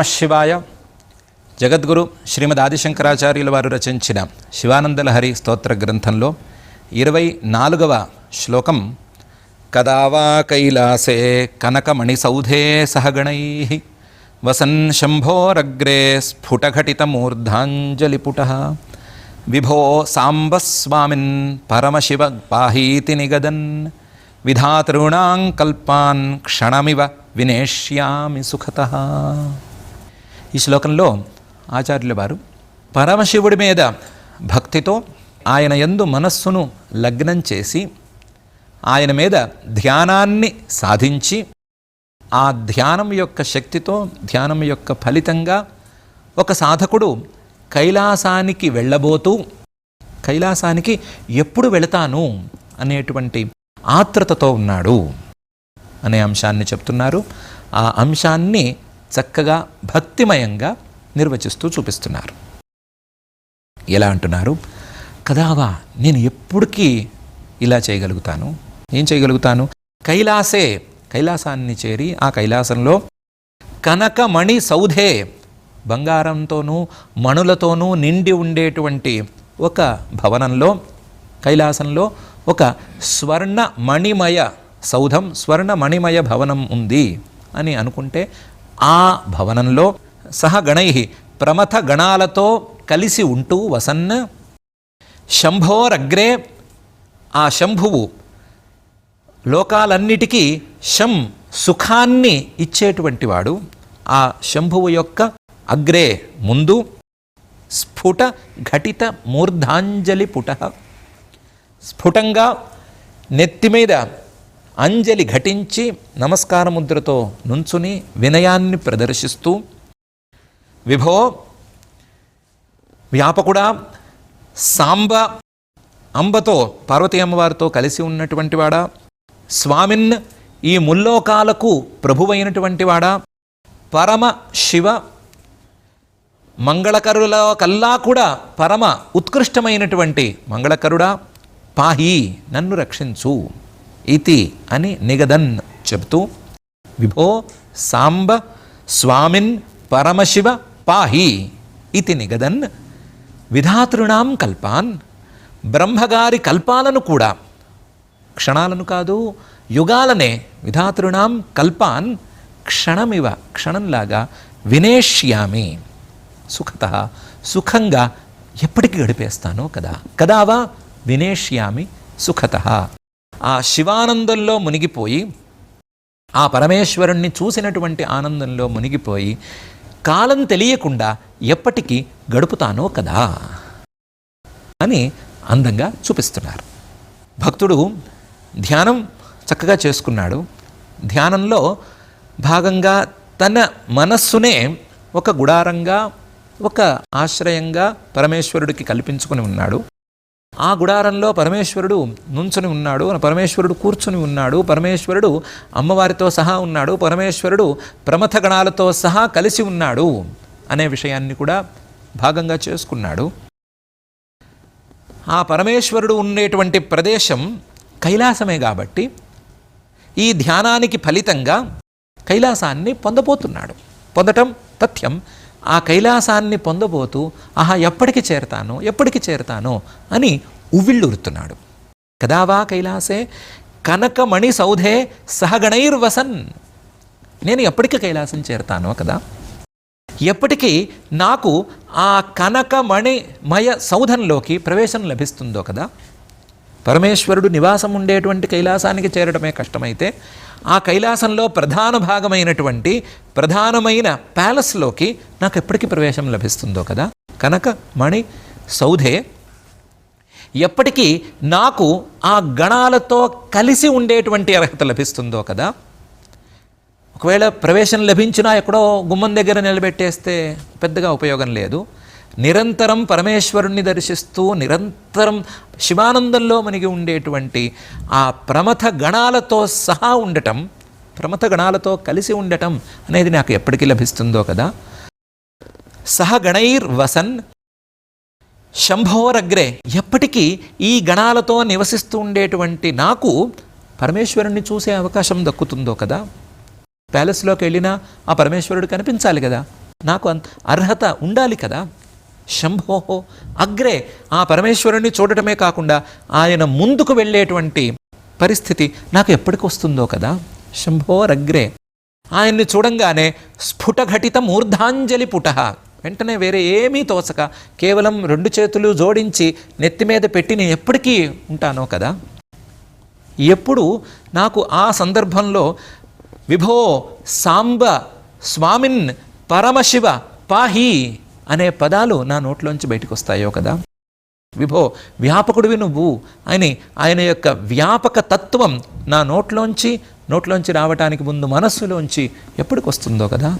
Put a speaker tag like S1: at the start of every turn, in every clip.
S1: నమ శివాయ. జగద్గురు శ్రీమద్ ఆదిశంకరాచార్యుల వారు రచించిన శివానందలహరి స్తోత్ర గ్రంథంలో ఇరవై నాలుగవ శ్లోకం కదావా కైలాసే కనకమణిసౌధే సహగణై వసన్ శంభోరగ్రే స్ఫుటఘటితమూర్ధాంజలిపుట విభో సాంబస్వామిన్ పరమశివ పాహీతి నిగదన్ విధాతॄణాం కల్పాన్ క్షణమివ వినేష్యామి సుఖత. ఈ శ్లోకంలో ఆచార్యుల వారు పరమశివుడి మీద భక్తితో ఆయన యందు మనస్సును లగ్నం చేసి ఆయన మీద ధ్యానాన్ని సాధించి ఆ ధ్యానం యొక్క శక్తితో ధ్యానం యొక్క ఫలితంగా ఒక సాధకుడు కైలాసానికి వెళ్ళబోతూ కైలాసానికి ఎప్పుడు వెళతాను అనేటువంటి ఆత్రతతో ఉన్నాడు అనే అంశాన్ని చెప్తున్నారు. ఆ అంశాన్ని చక్కగా భక్తిమయంగా నిర్వచిస్తూ చూపిస్తున్నారు. ఎలా అంటున్నారు? కదావా నేను ఎప్పటికీ ఇలా చేయగలుగుతాను. ఏం చేయగలుగుతాను? కైలాసే. కైలాసాన్ని చేరి ఆ కైలాసంలో కనకమణి సౌధే బంగారంతోనూ మణులతోనూ నిండి ఉండేటువంటి ఒక భవనంలో కైలాసంలో ఒక స్వర్ణ మణిమయ సౌధం స్వర్ణ మణిమయ భవనం ఉంది అని అనుకుంటే ఆ భవనంలో సహ గణై ప్రమథ గణాలతో కలిసి ఉంటూ వసన్. శంభోరగ్రే ఆ శంభువు లోకాలన్నిటికీ శం సుఖాన్ని ఇచ్చేటువంటి వాడు. ఆ శంభువు యొక్క అగ్రే ముందు స్ఫుట ఘటిత మూర్ధాంజలి పుట స్ఫుటంగా నెత్తి మీద అంజలి ఘటించి నమస్కార ముద్రతో నుంచుని వినయాన్ని ప్రదర్శిస్తూ విభో వ్యాపకుడా సాంబ అంబతో పార్వతీ అమ్మవారితో కలిసి ఉన్నటువంటి వాడా? స్వామిన్ ఈ ముల్లోకాలకు ప్రభువైనటువంటి వాడా? పరమ శివ మంగళకరుల కల్లా కూడా పరమ ఉత్కృష్టమైనటువంటి మంగళకరుడా? పాహి నన్ను రక్షించు. ఇది అని నిగదన్ చెబుతూ విభో సాంబ స్వామిన్ పరమశివ పాహి ఇది నిగదన్ విధాతృణాం కల్పాన్ బ్రహ్మగారి కల్పాలను కూడా క్షణాలను కాదు యుగాలనే విధాతృణాం కల్పాన్ క్షణమివ క్షణంలాగా వినేష్యామి. సుఖత సుఖంగా ఎప్పటికి గడిపేస్తాను కదా. కదావా వినేష్యామి సుఖత. ఆ శివానందంలో మునిగిపోయి ఆ పరమేశ్వరుణ్ణి చూసినటువంటి ఆనందంలో మునిగిపోయి కాలం తెలియకుండా ఎప్పటికీ గడుపుతానో కదా అని అందంగా చూపిస్తున్నారు. భక్తుడు ధ్యానం చక్కగా చేసుకున్నాడు. ధ్యానంలో భాగంగా తన మనస్సునే ఒక గుడారంగా ఒక ఆశ్రయంగా పరమేశ్వరుడికి కల్పించుకుని ఉన్నాడు. ఆ గుడారంలో పరమేశ్వరుడు నుంచుని ఉన్నాడు పరమేశ్వరుడు కూర్చుని ఉన్నాడు పరమేశ్వరుడు అమ్మవారితో సహా ఉన్నాడు పరమేశ్వరుడు ప్రమథ గణాలతో సహా కలిసి ఉన్నాడు అనే విషయాన్ని కూడా భాగంగా చేసుకున్నాడు. ఆ పరమేశ్వరుడు ఉండేటువంటి ప్రదేశం కైలాసమే కాబట్టి ఈ ధ్యానానికి ఫలితంగా కైలాసాన్ని పొందబోతున్నాడు. పొందటం తథ్యం ఆ కైలాసాన్ని పొందబోతూ ఆహా ఎప్పటికి చేరతాను ఎప్పటికి చేరతాను అని ఉవ్విళ్ళురుతున్నాడు. కదావా కైలాసే కనకమణి సౌధే సహగణైర్వసన్. నేను ఎప్పటికి కైలాసం చేరతానో కదా? ఎప్పటికీ నాకు ఆ కనకమణిమయ సౌధంలోకి ప్రవేశం లభిస్తుందో కదా? పరమేశ్వరుడు నివాసం ఉండేటువంటి కైలాసానికి చేరడమే కష్టమైతే ఆ కైలాసంలో ప్రధాన భాగమైనటువంటి ప్రధానమైన ప్యాలెస్లోకి నాకు ఎప్పటికీ ప్రవేశం లభిస్తుందో కదా? కనుక మణి సౌధే ఎప్పటికీ నాకు ఆ గణాలతో కలిసి ఉండేటువంటి అర్హత లభిస్తుందో కదా? ఒకవేళ ప్రవేశం లభించినా ఎక్కడో గుమ్మం దగ్గర నిలబెట్టేస్తే పెద్దగా ఉపయోగం లేదు. నిరంతరం పరమేశ్వరుణ్ణి దర్శిస్తూ నిరంతరం శివానందంలో మనకి ఉండేటువంటి ఆ ప్రమథ గణాలతో సహా ఉండటం ప్రమథ గణాలతో కలిసి ఉండటం అనేది నాకు ఎప్పటికీ లభిస్తుందో కదా. సహగణైర్ వసన్ శంభోరగ్రే ఎప్పటికీ ఈ గణాలతో నివసిస్తూ ఉండేటువంటి నాకు పరమేశ్వరుణ్ణి చూసే అవకాశం దక్కుతుందో కదా. ప్యాలెస్లోకి వెళ్ళినా ఆ పరమేశ్వరుడు కనిపించాలి కదా. నాకు అంత అర్హత ఉండాలి కదా. శంభోహో అగ్రే. ఆ పరమేశ్వరుణ్ణి చూడటమే కాకుండా ఆయన ముందుకు వెళ్ళేటువంటి పరిస్థితి నాకు ఎప్పటికి వస్తుందో కదా? శంభోరగ్రే ఆయన్ని చూడంగానే స్ఫుటఘటిత మూర్ధాంజలి పుట. వెంటనే వేరే ఏమీ తోచక కేవలం రెండు చేతులు జోడించి నెత్తి మీద పెట్టి నేను ఎప్పటికీ ఉంటానో కదా? ఎప్పుడు నాకు ఆ సందర్భంలో విభో సాంబ స్వామిన్ పరమశివ పాహి అనే పదాలు నా నోట్లోంచి బయటకు వస్తాయో కదా? విభో వ్యాపకుడివి నువ్వు. అని ఆయన యొక్క వ్యాపక తత్వం నా నోట్లోంచి నోట్లోంచి రావటానికి ముందు మనస్సులోంచి ఎప్పటికి వస్తుందో కదా?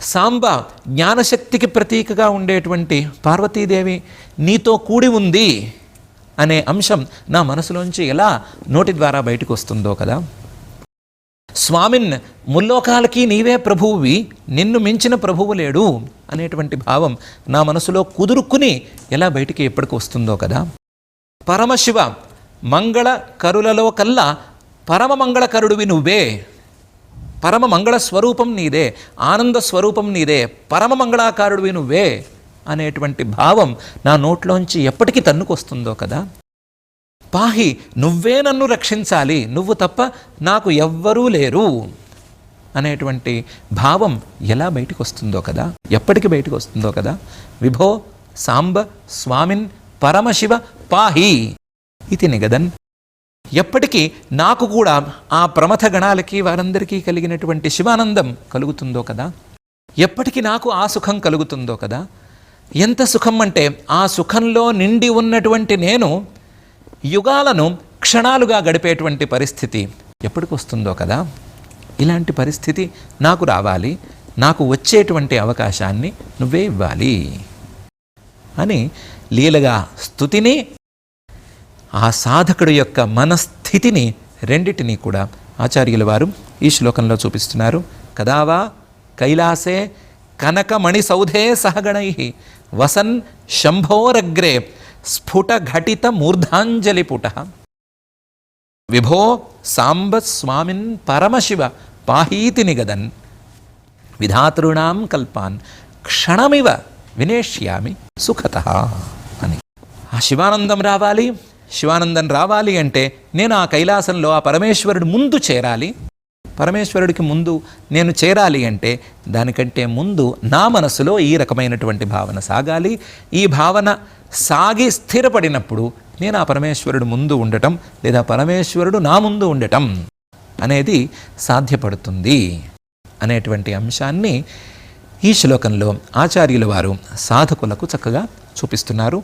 S1: సాంబ జ్ఞానశక్తికి ప్రతీకగా ఉండేటువంటి పార్వతీదేవి నీతో కూడి ఉంది అనే అంశం నా మనసులోంచి ఎలా నోటి ద్వారా బయటకు వస్తుందో కదా? స్వామిన్ ముల్లోకాలకి నీవే ప్రభువువి నిన్ను మించిన ప్రభువు లేడు. అనేటువంటి భావం నా మనసులో కుదురుక్కుని ఎలా బయటికి ఎప్పటికి వస్తుందో కదా. పరమశివ మంగళ కరులలో కల్లా పరమ మంగళకరుడివి నువ్వే. పరమ మంగళ స్వరూపం నీదే. ఆనంద స్వరూపం నీదే. పరమ మంగళాకారుడివి నువ్వే అనేటువంటి భావం నా నోట్లోంచి ఎప్పటికీ తన్నుకొస్తుందో కదా. పాహి నువ్వే నన్ను రక్షించాలి. నువ్వు తప్ప నాకు ఎవ్వరూ లేరు. అనేటువంటి భావం ఎలా బయటకు వస్తుందో కదా? ఎప్పటికి బయటకు వస్తుందో కదా? విభో సాంబ స్వామిన్ పరమశివ పాహి ఇది నిగదన్. ఎప్పటికీ నాకు కూడా ఆ ప్రమథ గణాలకి వారందరికీ కలిగినటువంటి శివానందం కలుగుతుందో కదా? ఎప్పటికీ నాకు ఆ సుఖం కలుగుతుందో కదా? ఎంత సుఖం అంటే ఆ సుఖంలో నిండి ఉన్నటువంటి నేను యుగాలను క్షణాలుగా గడిపేటువంటి పరిస్థితి ఎప్పటికి వస్తుందో కదా? ఇలాంటి పరిస్థితి నాకు రావాలి నాకు వచ్చేటువంటి అవకాశాన్ని నువ్వే ఇవ్వాలి అని లీలగా స్థుతిని ఆ సాధకుడు యొక్క మనస్థితిని రెండిటిని కూడా ఆచార్యుల వారు ఈ శ్లోకంలో చూపిస్తున్నారు. కదావా కైలాసే కనకమణి సౌధే సహగణై వసన్ శంభోరగ్రే స్ఫుటఘటిత మూర్ధాంజలి పుట విభో సాంబ స్వామిన్ పరమశివ పాహీతి నిగదన్ విధాతృణాం కల్పాన్ క్షణమివ వినేష్యామి సుఖత అని। ఆ శివానందం రావాలి। శివానందం రావాలి అంటే నేను ఆ కైలాసంలో ఆ పరమేశ్వరుడి ముందు చేరాలి। పరమేశ్వరుడికి ముందు నేను చేరాలి అంటే దానికంటే ముందు నా మనసులో ఈ రకమైనటువంటి భావన సాగాలి। ఈ భావన సాగి స్థిరపడినప్పుడు నేను ఆ పరమేశ్వరుడు ముందు ఉండటం లేదా పరమేశ్వరుడు నా ముందు ఉండటం। అనేది సాధ్యపడుతుంది అనేటువంటి అంశాన్ని ఈ శ్లోకంలో ఆచార్యుల వారు సాధకులకు చక్కగా చూపిస్తున్నారు.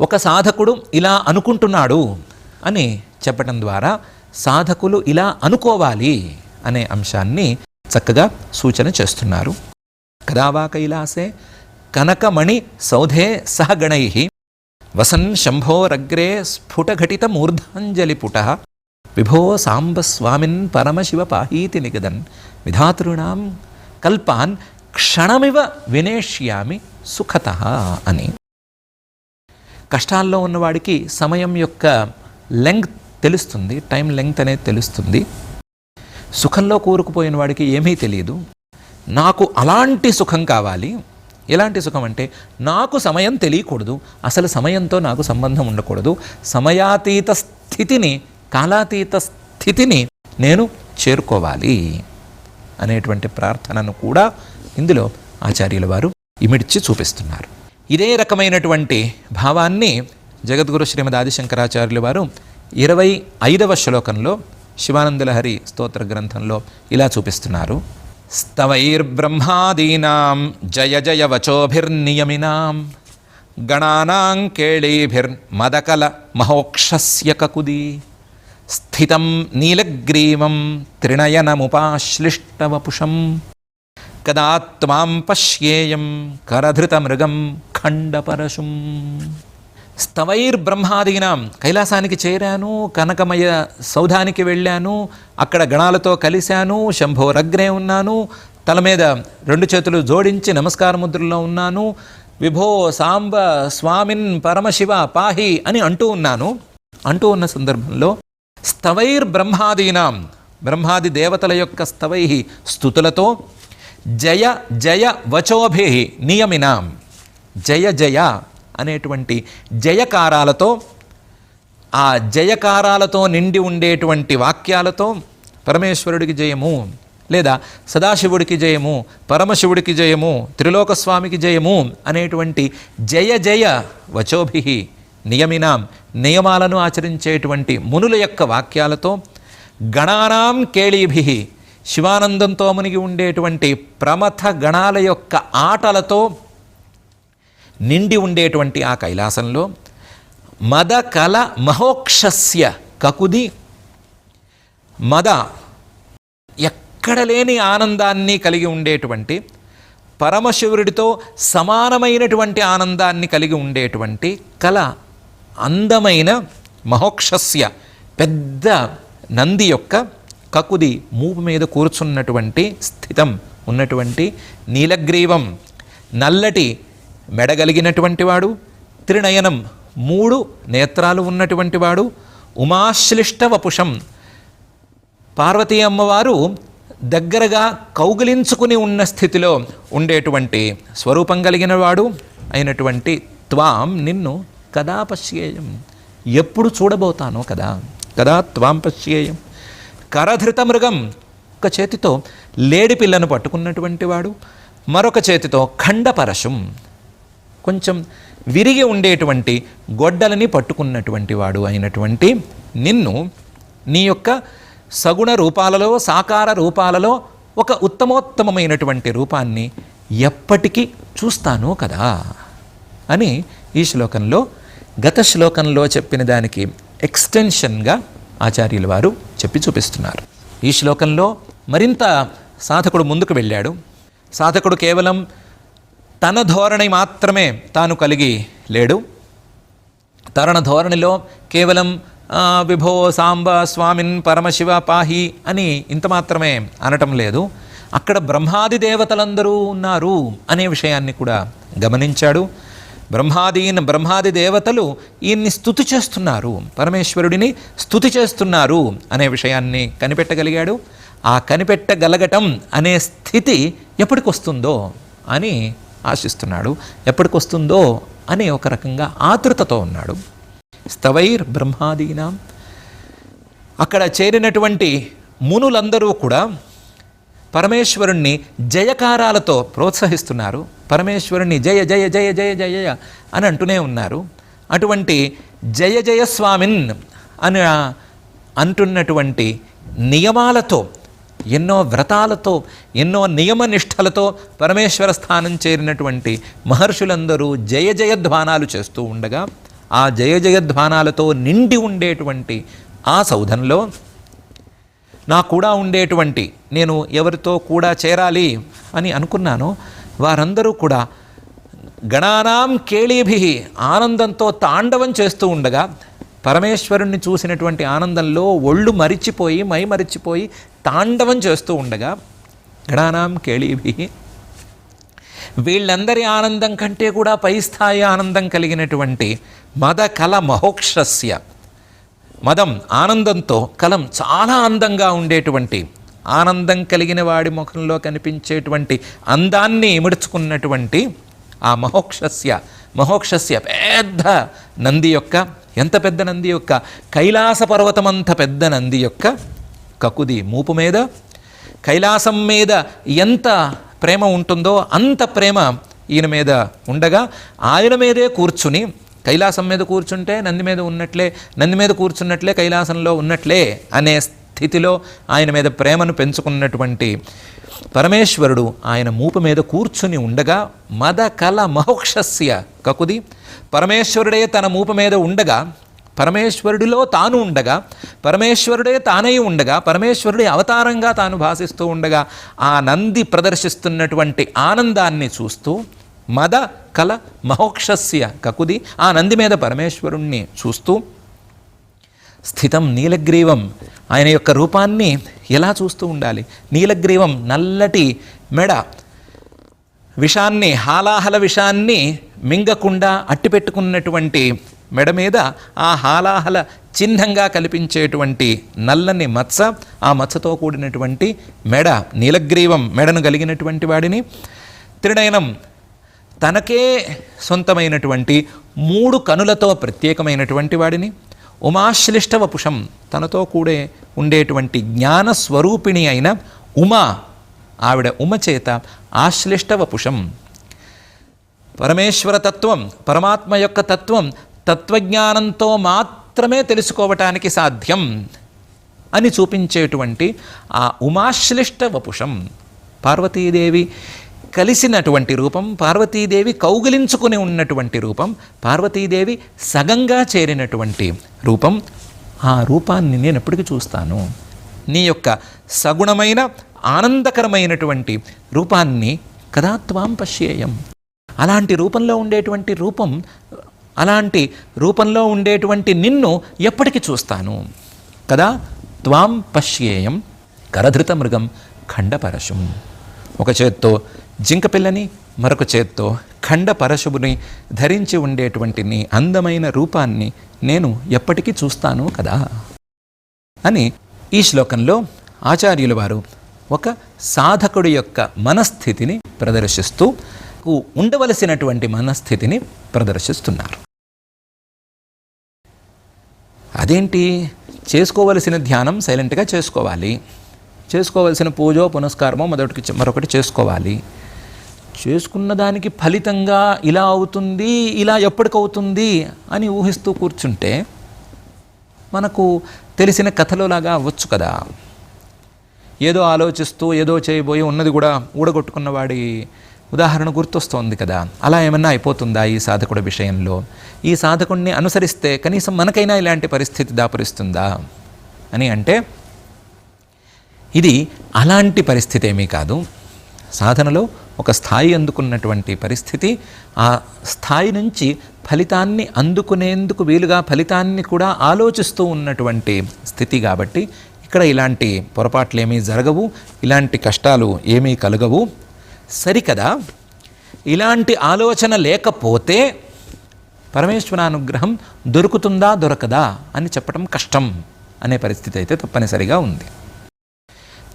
S1: ఒక సాధకుడు ఇలా అనుకుంటున్నాడు అని చెప్పడం ద్వారా సాధకులు ఇలా అనుకోవాలి అనే అంశాన్ని చక్కగా సూచన చేస్తున్నారు. కదావా కైలాసే కనకమణి సౌధే సహగణై వసన్ శంభోరగ్రే స్ఫుటఘటిత మూర్ధాంజలిపుట విభో సాంబస్వామిన్ పరమశివ పాహీతి నిగదన్ విధాతృణాం కల్పాన్ క్షణమివ వినేష్యామి సుఖత అని. కష్టాల్లో ఉన్నవాడికి సమయం యొక్క లెంగ్త్ తెలుస్తుంది టైం లెంగ్త్ అనేది తెలుస్తుంది. సుఖంలో కూరుకుపోయిన వాడికి ఏమీ తెలియదు. నాకు అలాంటి సుఖం కావాలి. ఎలాంటి సుఖం అంటే నాకు సమయం తెలియకూడదు. అసలు సమయంతో నాకు సంబంధం ఉండకూడదు. సమయాతీత స్థితిని కాలాతీత స్థితిని నేను చేరుకోవాలి అనేటువంటి ప్రార్థనను కూడా ఇందులో ఆచార్యుల వారు ఇమిడ్చి చూపిస్తున్నారు. ఇదే రకమైనటువంటి భావాన్ని జగద్గురు శ్రీమద్ ఆదిశంకరాచార్యుల వారు ఇరవై ఐదవ శ్లోకంలో శివానందలహరి స్తోత్ర గ్రంథంలో ఇలా చూపిస్తున్నారు. స్తవైర్బ్రహ్మాదీనాం జయ జయ వచోభిర్నియమినాం గణానాం కేళీభిర్మదకల మహోక్షస్య కకుది స్థితం నీలగ్రీవం త్రిణయనముపాశ్లిష్టవపుషం కదా త్వాం పశ్యేయం కరధృతమృగం ఖండపరశుం స్తవైర్బ్రహ్మాదీనాం కైలాసానికి చేరాను కనకమయ సౌధానికి వెళ్ళాను అక్కడ గణాలతో కలిశాను శంభోరగ్రే ఉన్నాను తల మీద రెండు చేతులు జోడించి నమస్కార ముద్రలో ఉన్నాను విభో సాంబ స్వామిన్ పరమశివ పాహి అని అంటూ ఉన్నాను. అంటూ ఉన్న సందర్భంలో స్తవైర్ బ్రహ్మాదీనాం. బ్రహ్మాది దేవతల యొక్క స్తవై స్థుతులతో జయ జయ వచోభి నియమినాం. జయ జయ అనేటువంటి జయకారాలతో ఆ జయకారాలతో నిండి ఉండేటువంటి వాక్యాలతో పరమేశ్వరుడికి జయము లేదా సదాశివుడికి జయము పరమశివుడికి జయము త్రిలోకస్వామికి జయము అనేటువంటి జయ జయ వచోభి నియమినాం నియమాలను ఆచరించేటువంటి మునుల యొక్క వాక్యాలతో గణానాం కేళీభి శివానందంతో మునిగి ఉండేటువంటి ప్రమథ గణాల యొక్క ఆటలతో నిండి ఉండేటువంటి ఆ కైలాసంలో మద కల మహోక్షస్య కకుది. మద ఎక్కడ లేని ఆనందాన్ని కలిగి ఉండేటువంటి పరమశివుడితో సమానమైనటువంటి ఆనందాన్ని కలిగి ఉండేటువంటి కళ అందమైన మహోక్షస్య పెద్ద నంది యొక్క కకుది మూపు మీద కూర్చున్నటువంటి స్థితం ఉన్నటువంటి నీలగ్రీవం. నల్లటి మెడగలిగినటువంటి వాడు త్రినయనం మూడు నేత్రాలు ఉన్నటువంటి వాడు ఉమాశ్లిష్ట వపుషం. పార్వతీ అమ్మవారు దగ్గరగా కౌగిలించుకుని ఉన్న స్థితిలో ఉండేటువంటి స్వరూపం కలిగిన వాడు అయినటువంటి త్వాం నిన్ను కదా పశ్యేయం? ఎప్పుడు చూడబోతానో కదా? కదా త్వాం పశ్యేయం? కరధృత మృగం ఒక చేతితో లేడి పిల్లను పట్టుకున్నటువంటి వాడు మరొక చేతితో ఖండపరశం. కొంచెం విరిగి ఉండేటువంటి గొడ్డలని పట్టుకున్నటువంటి వాడు అయినటువంటి నిన్ను నీ యొక్క సగుణ రూపాలలో సాకార రూపాలలో ఒక ఉత్తమోత్తమమైనటువంటి రూపాన్ని ఎప్పటికీ చూస్తాను కదా? అని ఈ శ్లోకంలో గత శ్లోకంలో చెప్పిన దానికి ఎక్స్టెన్షన్గా ఆచార్యుల వారు చెప్పి చూపిస్తున్నారు. ఈ శ్లోకంలో మరింత సాధకుడు ముందుకు వెళ్ళాడు. సాధకుడు కేవలం తన ధోరణి మాత్రమే తాను కలిగి లేడు. తరణ ధోరణిలో కేవలం విభో సాంబ స్వామిన్ పరమశివ పాహి అని ఇంత మాత్రమే అనటం లేదు. అక్కడ బ్రహ్మాది దేవతలందరూ ఉన్నారు అనే విషయాన్ని కూడా గమనించాడు. బ్రహ్మాదీన్ బ్రహ్మాది దేవతలు ఈయన్ని స్థుతి చేస్తున్నారు. పరమేశ్వరుడిని స్థుతి చేస్తున్నారు అనే విషయాన్ని కనిపెట్టగలిగాడు. ఆ కనిపెట్టగలగటం అనే స్థితి ఎప్పటికొస్తుందో అని ఆశిస్తున్నాడు. ఎప్పటికొస్తుందో అని ఒక రకంగా ఆతృతతో ఉన్నాడు. స్తవైర్ బ్రహ్మాదీనాం. అక్కడ చేరినటువంటి మునులందరూ కూడా పరమేశ్వరుణ్ణి జయకారాలతో ప్రోత్సహిస్తున్నారు. పరమేశ్వరుణ్ణి జయ జయ జయ జయ జయ అని అంటూనే ఉన్నారు. అటువంటి జయ జయ స్వామిన్ అని అంటున్నటువంటి నియమాలతో ఎన్నో వ్రతాలతో ఎన్నో నియమనిష్టలతో పరమేశ్వర స్థానం చేరినటువంటి మహర్షులందరూ జయ జయధ్వానాలు చేస్తూ ఉండగా ఆ జయ జయధ్వానాలతో నిండి ఉండేటువంటి ఆ సౌధంలో నా కూడా ఉండేటువంటి నేను ఎవరితో కూడా చేరాలి అని అనుకున్నాను. వారందరూ కూడా గణానాం కేళీభి ఆనందంతో తాండవం చేస్తూ ఉండగా పరమేశ్వరుణ్ణి చూసినటువంటి ఆనందంలో ఒళ్ళు మరిచిపోయి మై మరిచిపోయి తాండవం చేస్తూ ఉండగా గణానాం కేళీభి వీళ్ళందరి ఆనందం కంటే కూడా పై స్థాయి ఆనందం కలిగినటువంటి మద కల మహోక్షస్య మదం ఆనందంతో కలం చాలా అందంగా ఉండేటువంటి ఆనందం కలిగిన వాడి ముఖంలో కనిపించేటువంటి అందాన్ని ఇముడుచుకున్నటువంటి ఆ మహోక్షస్య మహోక్షస్య పెద్ద నంది యొక్క ఎంత పెద్ద నంది యొక్క కైలాస పర్వతమంత పెద్ద నంది యొక్క కకుది మూపు మీద కైలాసం మీద ఎంత ప్రేమ ఉంటుందో అంత ప్రేమ ఈయన మీద ఉండగా ఆయన మీదే కూర్చుని కైలాసం మీద కూర్చుంటే నంది మీద ఉన్నట్లే నంది మీద కూర్చున్నట్లే కైలాసంలో ఉన్నట్లే అనే స్థితిలో ఆయన మీద ప్రేమను పెంచుకున్నటువంటి పరమేశ్వరుడు ఆయన మూపు మీద కూర్చుని ఉండగా మద కల మహోక్షస్య కకుది పరమేశ్వరుడే తన మూపు మీద ఉండగా పరమేశ్వరుడిలో తాను ఉండగా పరమేశ్వరుడే తానై ఉండగా పరమేశ్వరుడి అవతారంగా తాను భాసిస్తూ ఉండగా ఆ నంది ప్రదర్శిస్తున్నటువంటి ఆనందాన్ని చూస్తూ మద కల మహోక్షస్య కకుది ఆ నంది మీద పరమేశ్వరుణ్ణి చూస్తూ స్థితం నీలగ్రీవం ఆయన యొక్క రూపాన్ని ఎలా చూస్తూ ఉండాలి? నీలగ్రీవం నల్లటి మెడ విషాన్ని హాలాహల విషాన్ని మింగకుండా అట్టిపెట్టుకున్నటువంటి మెడ మీద ఆ హాలాహల చిహ్నంగా కల్పించేటువంటి నల్లని మత్స ఆ మత్సతో కూడినటువంటి మెడ నీలగ్రీవం మెడను కలిగినటువంటి వాడిని త్రినయనం తనకే సొంతమైనటువంటి మూడు కనులతో ప్రత్యేకమైనటువంటి వాడిని. ఉమాశ్లిష్ట వపుషం తనతో కూడే ఉండేటువంటి జ్ఞాన స్వరూపిణి అయిన ఉమా ఆవిడ ఉమ చేత ఆశ్లిష్ట వపుషం పరమేశ్వర తత్వం పరమాత్మ యొక్క తత్వం తత్వజ్ఞానంతో మాత్రమే తెలుసుకోవటానికి సాధ్యం అని చూపించేటువంటి ఆ ఉమాశ్లిష్ట వపుషం పార్వతీదేవి కలిసినటువంటి రూపం పార్వతీదేవి కౌగిలించుకుని ఉన్నటువంటి రూపం పార్వతీదేవి సగంగా చేరినటువంటి రూపం ఆ రూపాన్ని నేను ఎప్పటికీ చూస్తాను. నీ యొక్క సగుణమైన ఆనందకరమైనటువంటి రూపాన్ని కదా త్వాం పశ్యేయం. అలాంటి రూపంలో ఉండేటువంటి రూపం అలాంటి రూపంలో ఉండేటువంటి నిన్ను ఎప్పటికీ చూస్తాను. కదా త్వాం పశ్యేయం కరధృత మృగం ఖండపరశుం. ఒక చేత్తో జింకపిల్లని మరొక చేత్తో ఖండ పరశువుని ధరించి ఉండేటువంటి నీ అందమైన రూపాన్ని నేను ఎప్పటికీ చూస్తాను కదా? అని ఈ శ్లోకంలో ఆచార్యుల వారు ఒక సాధకుడి యొక్క మనస్థితిని ప్రదర్శిస్తూ ఉండవలసినటువంటి మనస్థితిని ప్రదర్శిస్తున్నారు. అదేంటి? చేసుకోవలసిన ధ్యానం సైలెంట్గా చేసుకోవాలి. చేసుకోవలసిన పూజో పునస్కారమో మొదటికి మరొకటి చేసుకోవాలి. చేసుకున్న దానికి ఫలితంగా ఇలా అవుతుంది ఇలా ఎప్పటికవుతుంది అని ఊహిస్తూ కూర్చుంటే మనకు తెలిసిన కథలోలాగా అవ్వచ్చు కదా. ఏదో ఆలోచిస్తూ ఏదో చేయబోయి ఉన్నది కూడా ఊడగొట్టుకున్న వాడి ఉదాహరణ గుర్తొస్తోంది కదా. అలా ఏమన్నా అయిపోతుందా ఈ సాధకుడి విషయంలో? ఈ సాధకుడిని అనుసరిస్తే కనీసం మనకైనా ఇలాంటి పరిస్థితి దాపురిస్తుందా? అని అంటే ఇది అలాంటి పరిస్థితి ఏమీ కాదు. సాధనలో ఒక స్థాయి అందుకున్నటువంటి పరిస్థితి. ఆ స్థాయి నుంచి ఫలితాన్ని అందుకునేందుకు వీలుగా ఫలితాన్ని కూడా ఆలోచిస్తూ ఉన్నటువంటి స్థితి కాబట్టి ఇక్కడ ఇలాంటి పొరపాట్లు ఏమీ జరగవు ఇలాంటి కష్టాలు ఏమీ కలగవు. సరికదా? ఇలాంటి ఆలోచన లేకపోతే పరమేశ్వరానుగ్రహం దొరుకుతుందా దొరకదా అని చెప్పడం కష్టం అనే పరిస్థితి అయితే తప్పనిసరిగా ఉంది.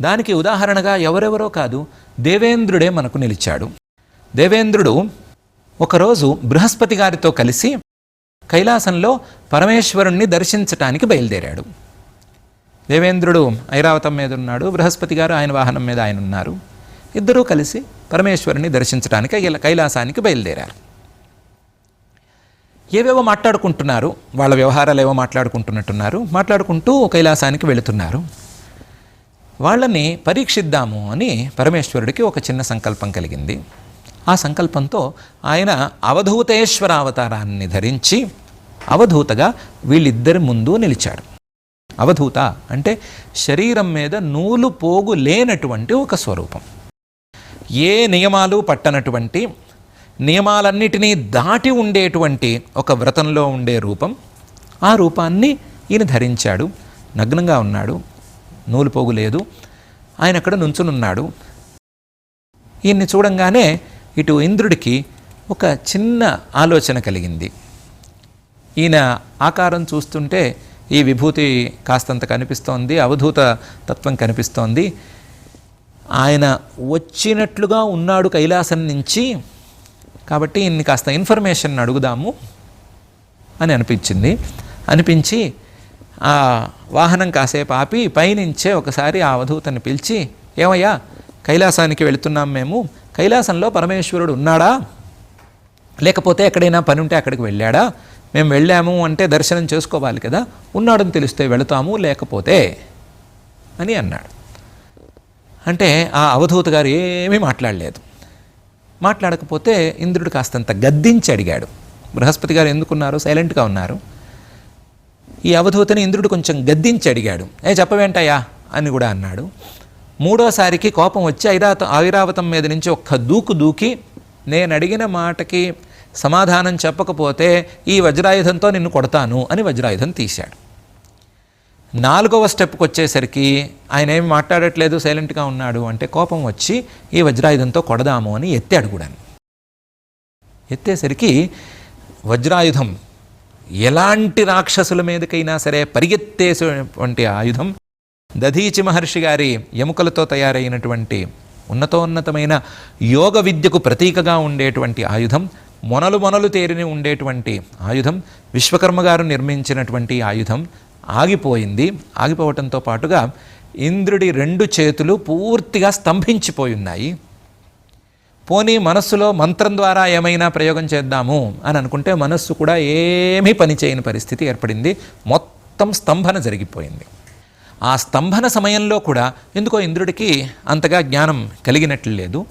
S1: దానికి ఉదాహరణగా ఎవరెవరో కాదు దేవేంద్రుడే మనకు నిలిచాడు. దేవేంద్రుడు ఒకరోజు బృహస్పతి గారితో కలిసి కైలాసంలో పరమేశ్వరుణ్ణి దర్శించటానికి బయలుదేరాడు. దేవేంద్రుడు ఐరావతం మీద ఉన్నాడు బృహస్పతి గారు ఆయన వాహనం మీద ఆయన ఉన్నారు. ఇద్దరూ కలిసి పరమేశ్వరుని దర్శించడానికి కైలాసానికి బయలుదేరారు. ఏవేవో మాట్లాడుకుంటున్నారు వాళ్ళ వ్యవహారాలు ఏవో మాట్లాడుకుంటున్నట్టున్నారు మాట్లాడుకుంటూ కైలాసానికి వెళుతున్నారు. వాళ్ళని పరీక్షిద్దాము అని పరమేశ్వరుడికి ఒక చిన్న సంకల్పం కలిగింది. ఆ సంకల్పంతో ఆయన అవధూతేశ్వర అవతారాన్ని ధరించి అవధూతగా వీళ్ళిద్దరి ముందు నిలిచాడు. అవధూత అంటే శరీరం మీద నూలు పోగు లేనటువంటి ఒక స్వరూపం. ఏ నియమాలు పట్టనటువంటి నియమాలన్నిటినీ దాటి ఉండేటువంటి ఒక వ్రతంలో ఉండే రూపం ఆ రూపాన్ని ఈయన ధరించాడు నగ్నంగా ఉన్నాడు. నూలు పోగు లేదు. ఆయన అక్కడ నుంచునున్నాడు. ఈయన్ని చూడంగానే ఇటు ఇంద్రుడికి ఒక చిన్న ఆలోచన కలిగింది. ఈయన ఆకారం చూస్తుంటే ఈ విభూతి కాస్తంత కనిపిస్తోంది అవధూత తత్వం కనిపిస్తోంది. ఆయన వచ్చినట్లుగా ఉన్నాడు కైలాసం నుంచి. కాబట్టి ఈయన్ని కాస్త ఇన్ఫర్మేషన్ అడుగుదాము అని అనిపించింది. అనిపించి ఆ వాహనం కాసేపు ఆపి పైనుంచే ఒకసారి ఆ అవధూతని పిలిచి ఏమయ్యా కైలాసానికి వెళుతున్నాం మేము. కైలాసంలో పరమేశ్వరుడు ఉన్నాడా? లేకపోతే ఎక్కడైనా పని ఉంటే అక్కడికి వెళ్ళాడా? మేము వెళ్ళాము అంటే దర్శనం చేసుకోవాలి కదా. ఉన్నాడని తెలిస్తే వెళతాము లేకపోతే అని అన్నాడు. అంటే ఆ అవధూత గారు ఏమీ మాట్లాడలేదు. మాట్లాడకపోతే ఇంద్రుడు కాస్తంత గద్దించి అడిగాడు. బృహస్పతి గారు ఎందుకున్నారు? సైలెంట్గా ఉన్నారు. ఈ అవధూతని ఇంద్రుడు కొంచెం గద్దించి అడిగాడు. ఏ చెప్పవేంటయ్యా? అని కూడా అన్నాడు. మూడోసారికి కోపం వచ్చి ఐరాత ఐరావతం మీద నుంచి ఒక్క దూకు దూకి నేను అడిగిన మాటకి సమాధానం చెప్పకపోతే ఈ వజ్రాయుధంతో నిన్ను కొడతాను అని వజ్రాయుధం తీశాడు. నాలుగవ స్టెప్కి వచ్చేసరికి ఆయన ఏమి మాట్లాడట్లేదు సైలెంట్గా ఉన్నాడు అంటే కోపం వచ్చి ఈ వజ్రాయుధంతో కొడదాము అని ఎత్తాడు కూడా ఎత్తేసరికి వజ్రాయుధం ఎలాంటి రాక్షసుల మీదకైనా సరే పరిగెత్తేసినటువంటి ఆయుధం దధీచి మహర్షి గారి ఎముకలతో తయారైనటువంటి ఉన్నతోన్నతమైన యోగ విద్యకు ప్రతీకగా ఉండేటువంటి ఆయుధం మొనలు మొనలు తేరిని ఉండేటువంటి ఆయుధం విశ్వకర్మ గారు నిర్మించినటువంటి ఆయుధం ఆగిపోయింది. ఆగిపోవటంతో పాటుగా ఇంద్రుడి రెండు చేతులు పూర్తిగా స్తంభించిపోయి ఉన్నాయి. పోనీ మనస్సులో మంత్రం ద్వారా ఏమైనా ప్రయోగం చేద్దాము అని అనుకుంటే మనస్సు కూడా ఏమీ పనిచేయని పరిస్థితి ఏర్పడింది. మొత్తం స్తంభన జరిగిపోయింది. ఆ స్తంభన సమయంలో కూడా ఎందుకో ఇంద్రుడికి అంతగా జ్ఞానం కలిగినట్లు లేదు.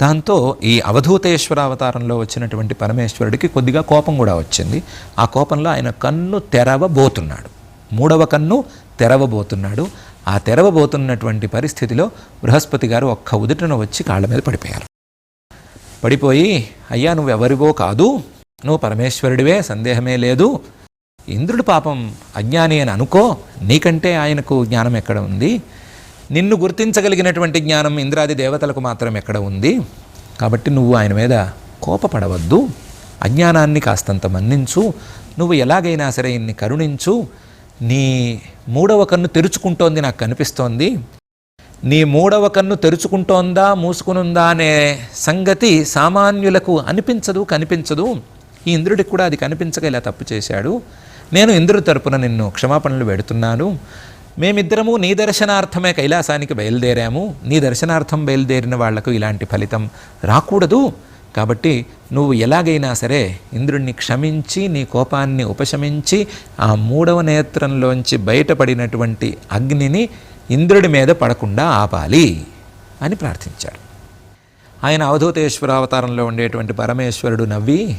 S1: దాంతో ఈ అవధూతేశ్వర అవతారంలో వచ్చినటువంటి పరమేశ్వరుడికి కొద్దిగా కోపం కూడా వచ్చింది. ఆ కోపంలో ఆయన కన్ను తెరవబోతున్నాడు. మూడవ కన్ను తెరవబోతున్నాడు. ఆ తెరవబోతున్నటువంటి పరిస్థితిలో బృహస్పతి గారు ఒక్క ఉదుటన వచ్చి కాళ్ళ మీద పడిపోయారు. పడిపోయి అయ్యా నువ్వెవరివో కాదు నువ్వు పరమేశ్వరుడివే సందేహమే లేదు. ఇంద్రుడు పాపం అజ్ఞాని అని అనుకో నీకంటే ఆయనకు జ్ఞానం ఎక్కడ ఉంది? నిన్ను గుర్తించగలిగినటువంటి జ్ఞానం ఇంద్రాది దేవతలకు మాత్రం ఎక్కడ ఉంది? కాబట్టి నువ్వు ఆయన మీద కోపపడవద్దు. అజ్ఞానాన్ని కాస్తంత మన్నించు. నువ్వు ఎలాగైనా సరే ఇన్ని కరుణించు. నీ మూడవ కన్ను తెరుచుకుంటోంది నాకు కనిపిస్తోంది. నీ మూడవ కన్ను తెరుచుకుంటోందా మూసుకునుందా అనే సంగతి సామాన్యులకు అనిపించదు కనిపించదు. ఈ ఇంద్రుడికి కూడా అది కనిపించక ఇలా తప్పు చేశాడు. నేను ఇంద్రుడి తరపున నిన్ను క్షమాపణలు పెడుతున్నాను. మేమిద్దరము నీ దర్శనార్థమే కైలాసానికి బయలుదేరాము. నీ దర్శనార్థం బయలుదేరిన వాళ్ళకు ఇలాంటి ఫలితం రాకూడదు. కాబట్టి నువ్వు ఎలాగైనా సరే ఇంద్రుణ్ణి క్షమించి నీ కోపాన్ని ఉపశమించి ఆ మూడవ నేత్రంలోంచి బయటపడినటువంటి అగ్నిని ఇంద్రుడి మీద పడకుండా ఆపాలి అని ప్రార్థించాడు. ఆయన అవధూతేశ్వర అవతారంలో ఉండేటువంటి పరమేశ్వరుడు నవ్వి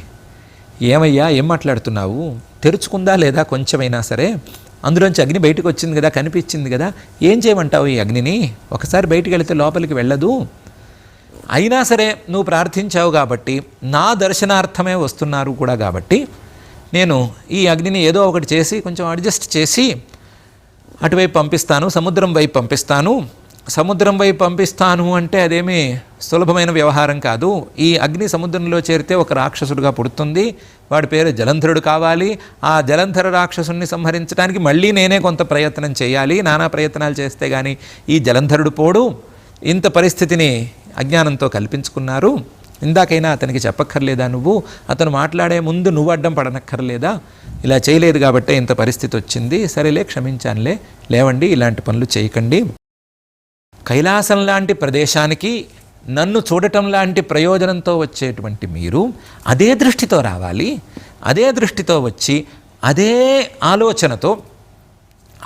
S1: ఏమయ్యా ఏం మాట్లాడుతున్నావు? తెరుచుకుందా లేదా కొంచెమైనా సరే? అందులోంచి అగ్ని బయటకు వచ్చింది కదా కనిపించింది కదా ఏం చేయమంటావు ఈ అగ్నిని? ఒకసారి బయటికి వెళితే లోపలికి వెళ్ళదు. అయినా సరే నువ్వు ప్రార్థించావు కాబట్టి నా దర్శనార్థమే వస్తున్నారు కూడా కాబట్టి నేను ఈ అగ్నిని ఏదో ఒకటి చేసి కొంచెం అడ్జస్ట్ చేసి అటువైపు పంపిస్తాను సముద్రం వైపు పంపిస్తాను. సముద్రం వైపు పంపిస్తాను అంటే అదేమి సులభమైన వ్యవహారం కాదు. ఈ అగ్ని సముద్రంలో చేరితే ఒక రాక్షసుడుగా పుడుతుంది. వాడి పేరు జలంధరుడు కావాలి. ఆ జలంధర రాక్షసుని సంహరించడానికి మళ్ళీ నేనే కొంత ప్రయత్నం చేయాలి. నానా ప్రయత్నాలు చేస్తే కానీ ఈ జలంధరుడు పోడు. ఇంత పరిస్థితిని అజ్ఞానంతో కల్పించుకున్నారు. ఇందాకైనా అతనికి చెప్పక్కర్లేదా నువ్వు? అతను మాట్లాడే ముందు నువ్వు అడ్డం పడనక్కర్లేదా? ఇలా చేయలేదు కాబట్టే ఇంత పరిస్థితి వచ్చింది. సరేలే క్షమించానులే. లేవండి ఇలాంటి పనులు చేయకండి. కైలాసం లాంటి ప్రదేశానికి నన్ను చూడటం లాంటి ప్రయోజనంతో వచ్చేటువంటి మీరు అదే దృష్టితో రావాలి. అదే దృష్టితో వచ్చి అదే ఆలోచనతో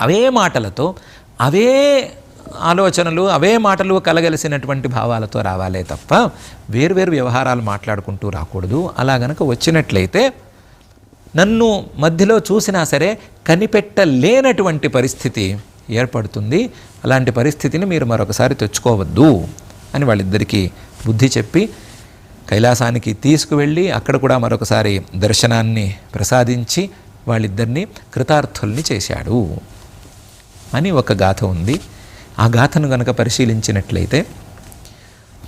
S1: అవే మాటలతో అవే ఆలోచనలు అవే మాటలు కలగలిసినటువంటి భావాలతో రావాలే తప్ప వేరువేరు వ్యవహారాలు మాట్లాడుకుంటూ రాకూడదు. అలా గనక వచ్చినట్లయితే నన్ను మధ్యలో చూసినా సరే కనిపెట్టలేనటువంటి పరిస్థితి ఏర్పడుతుంది. అలాంటి పరిస్థితిని మీరు మరొకసారి తెచ్చుకోవద్దు అని వాళ్ళిద్దరికీ బుద్ధి చెప్పి కైలాసానికి తీసుకువెళ్ళి అక్కడ కూడా మరొకసారి దర్శనాన్ని ప్రసాదించి వాళ్ళిద్దరినీ కృతార్థుల్ని చేశాడు అని ఒక గాథ ఉంది. ఆ గాథను గనక పరిశీలించినట్లయితే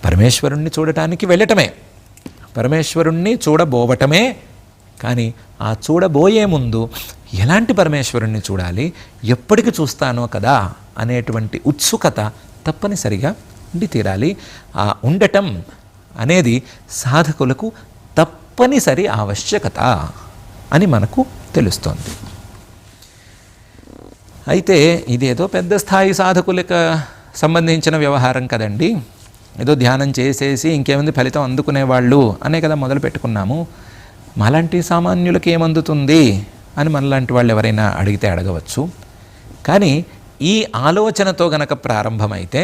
S1: పరమేశ్వరుణ్ణి చూడటానికి వెళ్ళటమే. పరమేశ్వరుణ్ణి చూడబోవటమే. కానీ ఆ చూడబోయే ముందు ఎలాంటి పరమేశ్వరుణ్ణి చూడాలి? ఎప్పటికి చూస్తానో కదా అనేటువంటి ఉత్సుకత తప్పనిసరిగా ఉండి తీరాలి. ఆ ఉండటం అనేది సాధకులకు తప్పనిసరి ఆవశ్యకత అని మనకు తెలుస్తోంది. అయితే ఇదేదో పెద్ద స్థాయి సాధకులకు సంబంధించిన వ్యవహారం కదండి. ఏదో ధ్యానం చేసేసి ఇంకేముంది ఫలితం అందుకునేవాళ్ళు అనే కదా మొదలు పెట్టుకున్నాము. మాలాంటి సామాన్యులకి ఏమందుతుంది అని మనలాంటి వాళ్ళు ఎవరైనా అడిగితే అడగవచ్చు. కానీ ఈ ఆలోచనతో గనక ప్రారంభమైతే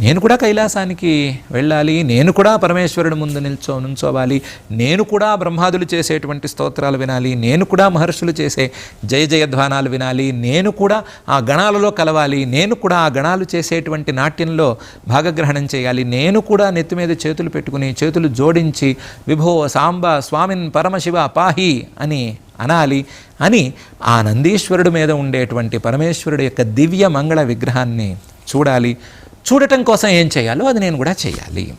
S1: నేను కూడా కైలాసానికి వెళ్ళాలి నేను కూడా పరమేశ్వరుడు ముందు నిల్చో నుంచోవాలి నేను కూడా బ్రహ్మాదులు చేసేటువంటి స్తోత్రాలు వినాలి నేను కూడా మహర్షులు చేసే జయ జయధ్వానాలు వినాలి నేను కూడా ఆ గణాలలో కలవాలి నేను కూడా ఆ గణాలు చేసేటువంటి నాట్యంలో భాగగ్రహణం చేయాలి నేను కూడా నెత్తి మీద చేతులు పెట్టుకుని చేతులు జోడించి విభో సాంబ స్వామిన్ పరమశివ పాహి అని అనాలి అని ఆ నందీశ్వరుడి మీద ఉండేటువంటి పరమేశ్వరుడు యొక్క దివ్య మంగళ విగ్రహాన్ని చూడాలి. చూడటం కోసం ఏం చేయాలో అది నేను కూడా చేయాలి.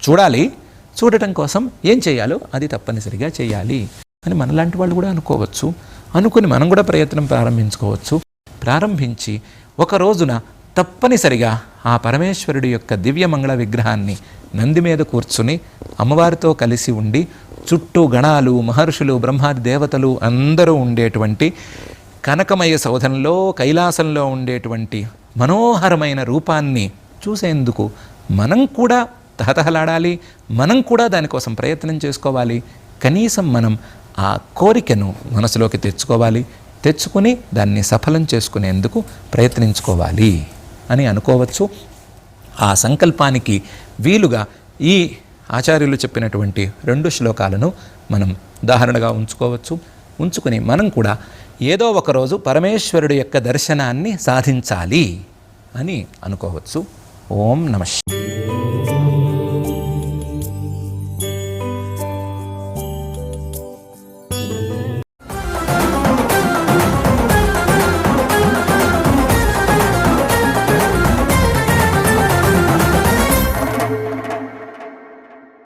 S1: చూడాలి చూడటం కోసం ఏం చేయాలో అది తప్పనిసరిగా చేయాలి. అని మనలాంటి వాళ్ళు కూడా అనుకోవచ్చు. అనుకుని మనం కూడా ప్రయత్నం ప్రారంభించుకోవచ్చు. ప్రారంభించి ఒక రోజున తప్పనిసరిగా ఆ పరమేశ్వరుడి యొక్క దివ్య మంగళ విగ్రహాన్ని నంది మీద కూర్చుని అమ్మవారితో కలిసి ఉండి చుట్టూ గణాలు మహర్షులు బ్రహ్మాది దేవతలు అందరూ ఉండేటువంటి కనకమయ సౌధంలో కైలాసంలో ఉండేటువంటి మనోహరమైన రూపాన్ని చూసేందుకు మనం కూడా తహతహలాడాలి మనం కూడా దానికోసం ప్రయత్నం చేసుకోవాలి. కనీసం మనం ఆ కోరికను మనసులోకి తెచ్చుకోవాలి తెచ్చుకుని దాన్ని సఫలం చేసుకునేందుకు ప్రయత్నించుకోవాలి అని అనుకోవచ్చు. ఆ సంకల్పానికి వీలుగా ఈ ఆచార్యులు చెప్పినటువంటి రెండు శ్లోకాలను మనం ఉదాహరణగా ఉంచుకోవచ్చు. ఉంచుకుని మనం కూడా ఏదో ఒకరోజు పరమేశ్వరుడు యొక్క దర్శనాన్ని సాధించాలి అని అనుకోవచ్చు. ఓం నమ